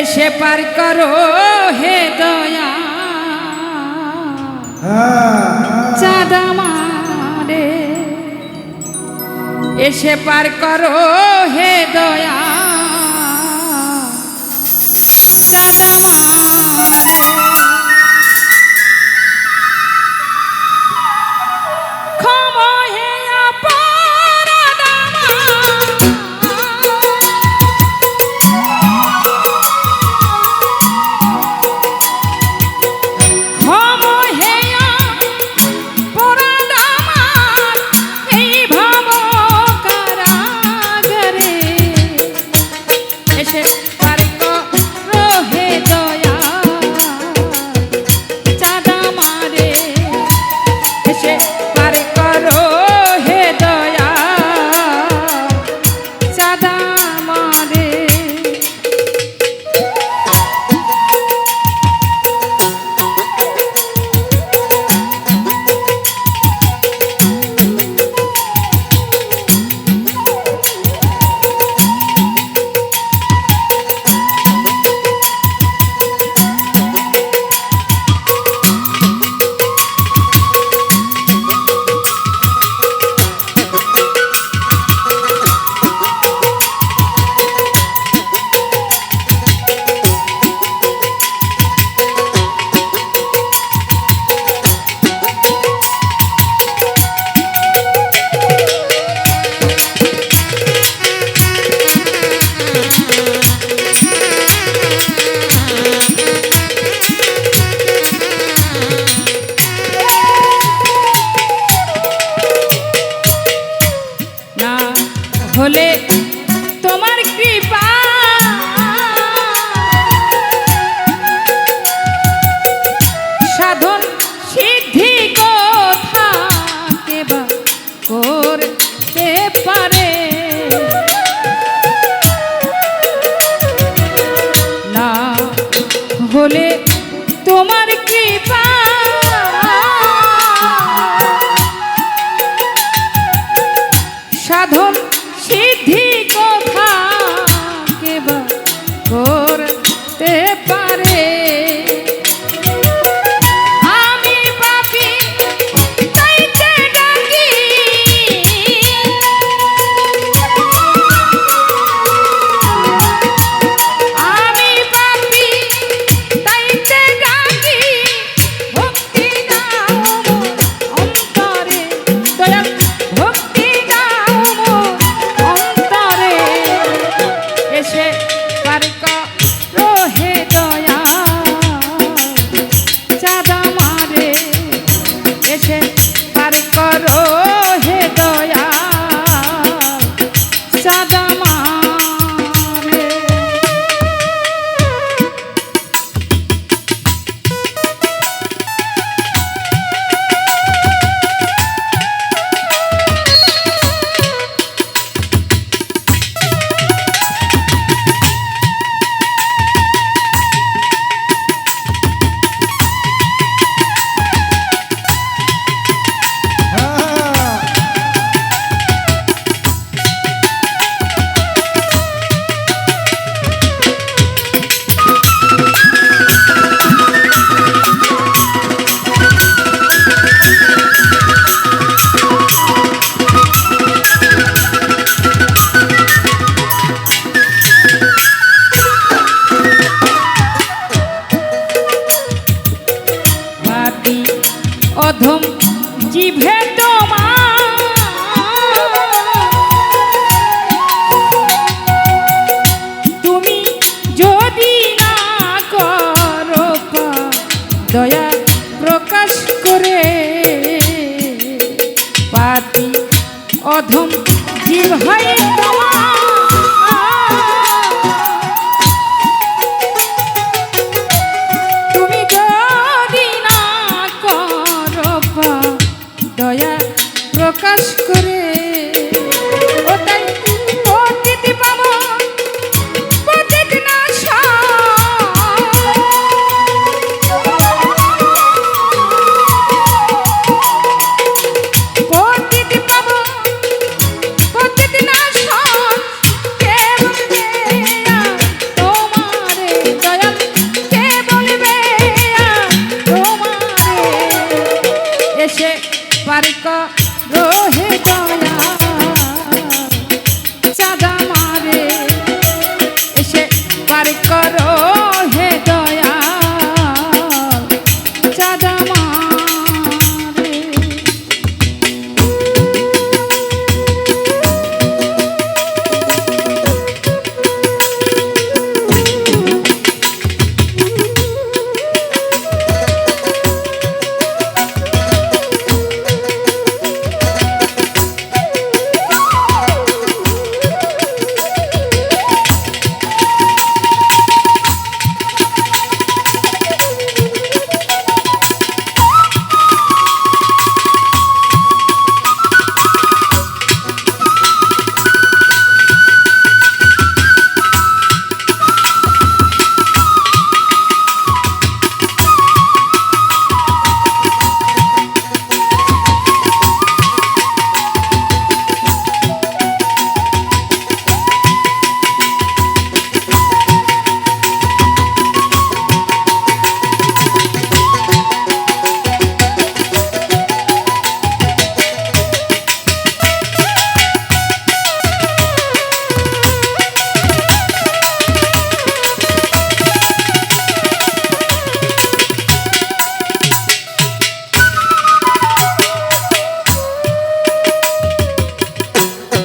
এসে পার করো হে দয়া। হ্যাঁ। চাদা মারে এসে পার করো হে দয়া। চাদা মারে অধম জিভে তোমার তুমি যদি না করো দয়া প্রকাশ করে পাতি অধম জিভ হয় প্রকাশ করে করো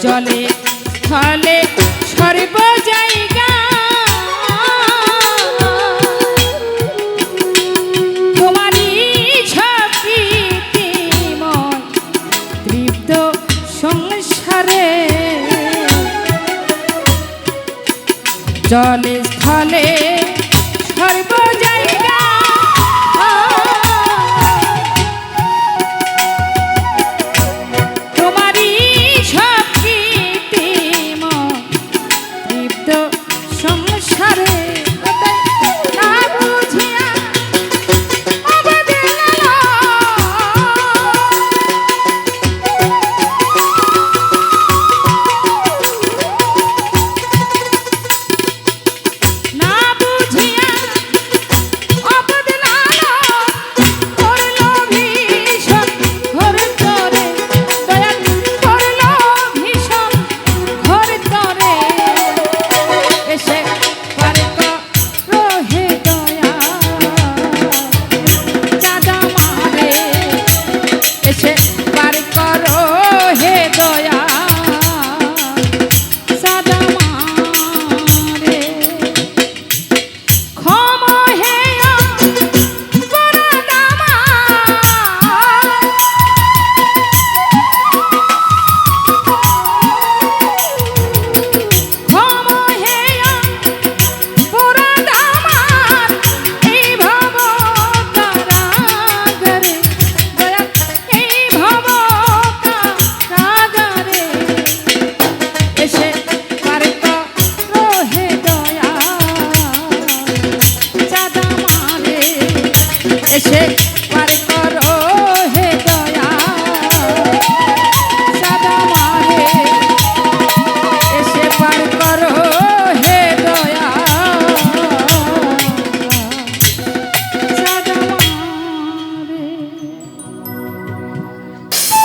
জলে স্থলে সর্ব জায়গা। তোমারই ছবিতে মন তৃপ্ত সংসারে। জলে স্থলে